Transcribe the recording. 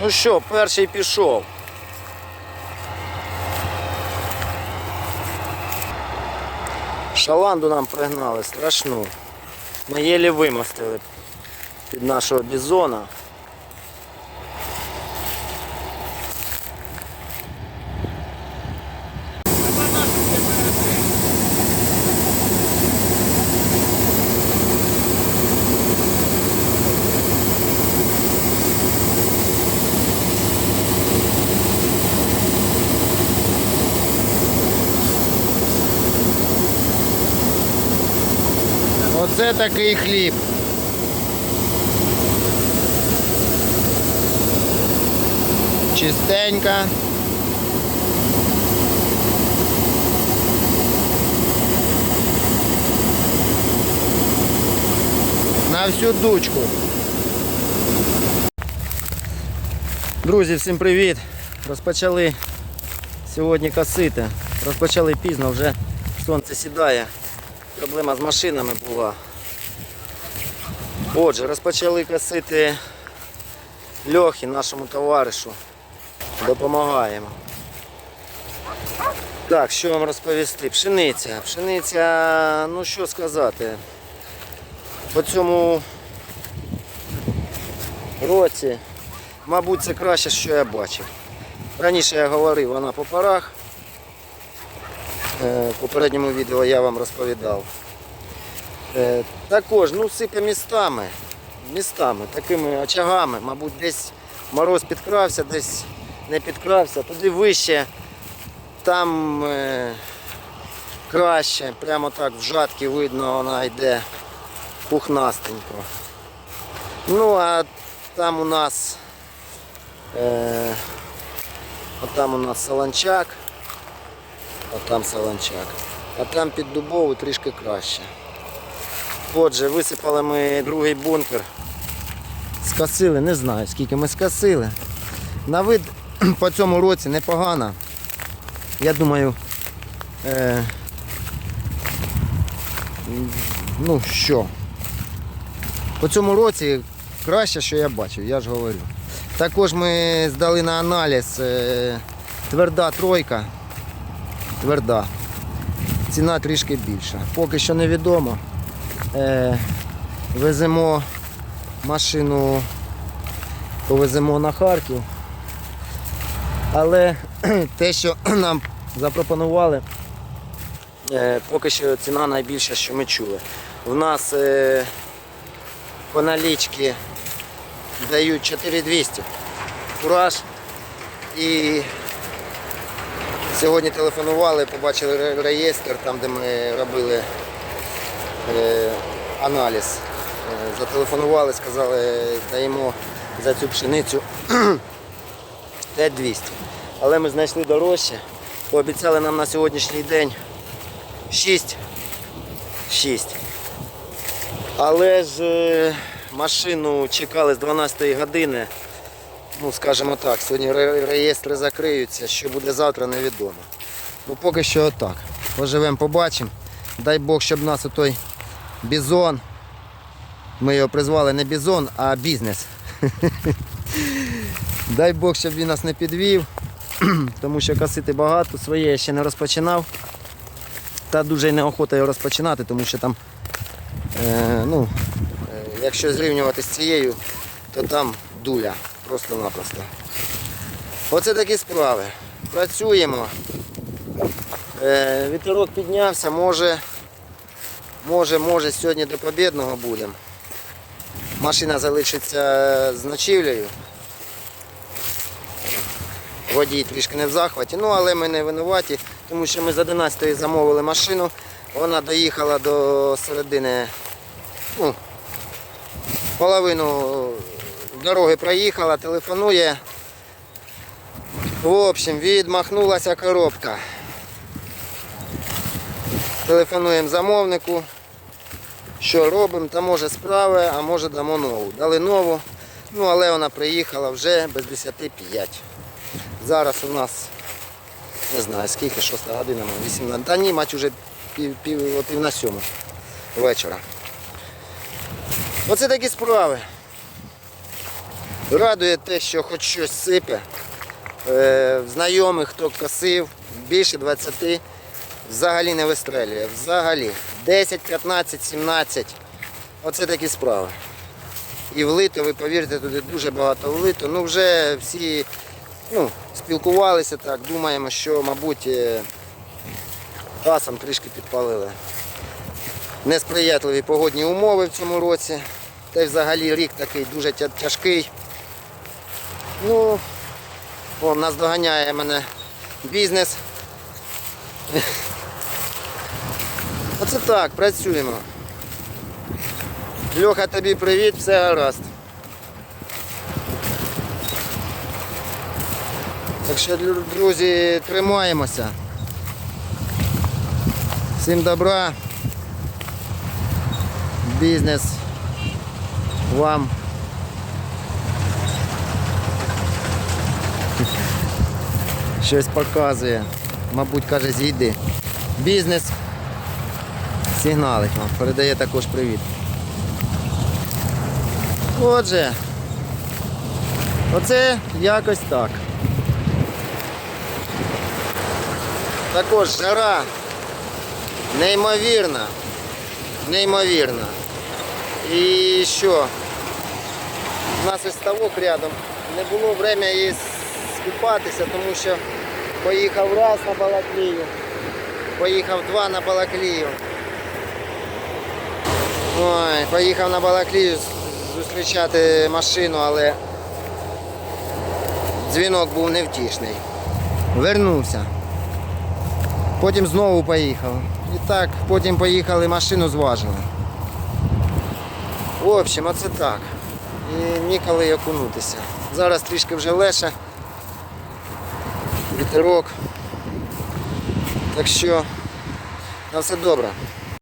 Ну що, перший пішов. Шаланду нам пригнали страшну. Ми єлі вимостили під нашого бізона. Оце такий хліб. Чистенька. На всю дучку. Друзі, всім привіт! Розпочали сьогодні косити. Розпочали пізно, вже сонце сідає. Проблема з машинами була. Отже, розпочали косити льохи нашому товаришу. Допомагаємо. Так, що вам розповісти? Пшениця. Пшениця, ну що сказати. По цьому році, мабуть, це краще, що я бачив. Раніше я говорив, вона по парах. Е, В попередньому відео я вам розповідав. Е, Також ну, сипе містами, містами, такими очагами, мабуть, десь мороз підкрався, десь не підкрався, туди вище, там е, краще, прямо так в жатки видно, вона йде пухнастенько. Ну а там у нас е, там у нас солончак. А там саланчак. А там під дубову трішки краще. Отже, висипали ми другий бункер. Скосили, не знаю скільки ми скосили. На вид по цьому році непогано. Я думаю, е, ну що, по цьому році краще, що я бачив, я ж говорю. Також ми здали на аналіз е, тверда тройка тверда. Ціна трішки більша. Поки що невідомо. Е, веземо машину, повеземо на Харків. Але те, що нам запропонували, е, поки що ціна найбільша, що ми чули. У нас е, по налічці дають 4200 кураж і Сьогодні телефонували, побачили реєстр, там де ми робили е, аналіз. Е, Зателефонували, сказали, даємо за цю пшеницю 5200. Але ми знайшли дорожче. Пообіцяли нам на сьогоднішній день 6. 6. Але ж е, машину чекали з 12 години. Ну, скажімо так, сьогодні реєстри закриються, що буде завтра, невідомо. Ну, поки що отак. Поживемо, побачимо. Дай Бог, щоб нас отой бізон. Ми його призвали не бізон, а бізнес. Дай Бог, щоб він нас не підвів, тому що косити багато, своє я ще не розпочинав. Та дуже неохота його розпочинати, тому що там, е, ну, е, якщо зрівнювати з цією, то там дуля. Просто-напросто. Оце такі справи. Працюємо. Е, вітерок піднявся, може, може, може сьогодні до побідного будемо. Машина залишиться з ночівлею. Водій трішки не в захваті, ну але ми не винуваті, тому що ми з 11-ї замовили машину, вона доїхала до середини, ну, половину дороги проїхала, телефонує. В общем, відмахнулася коробка. Телефонуємо замовнику. Що робимо? Та може справи, а може дамо нову. Дали нову, ну але вона приїхала вже без 10 5. Зараз у нас не знаю скільки, 6 година, 18. Та ні, мать уже пів, пів, пів на сьому вечора. Оце такі справи. Радує те, що хоч щось сипе. Е, знайомих, хто косив, більше 20 взагалі не вистрелює. Взагалі. 10, 15, 17. Оце такі справи. І влито, ви повірте, туди дуже багато влито. Ну вже всі ну, спілкувалися так, думаємо, що, мабуть, е, газом трішки підпалили. Несприятливі погодні умови в цьому році. Та й взагалі рік такий дуже тяжкий. Ну, о, нас доганяє мене бізнес. Оце так, працюємо. Льоха, тобі привіт, все гаразд. Так що, друзі, тримаємося. Всім добра. Бізнес вам. Щось показує. Мабуть, каже, зійди. Бізнес. Сигналить вам. Передає також привіт. Отже, оце якось так. Також жара неймовірна. Неймовірна. І що? У нас ось ставок рядом. Не було время її скупатися, тому що поїхав раз на Балаклію, поїхав два на Балаклію. Ой, поїхав на Балаклію зустрічати машину, але дзвінок був невтішний. Вернувся. Потім знову поїхав. І так, потім поїхали, машину зважили. В общем, оце так. І ніколи окунутися. Зараз трішки вже леше. Вітерок. Так що на все добре.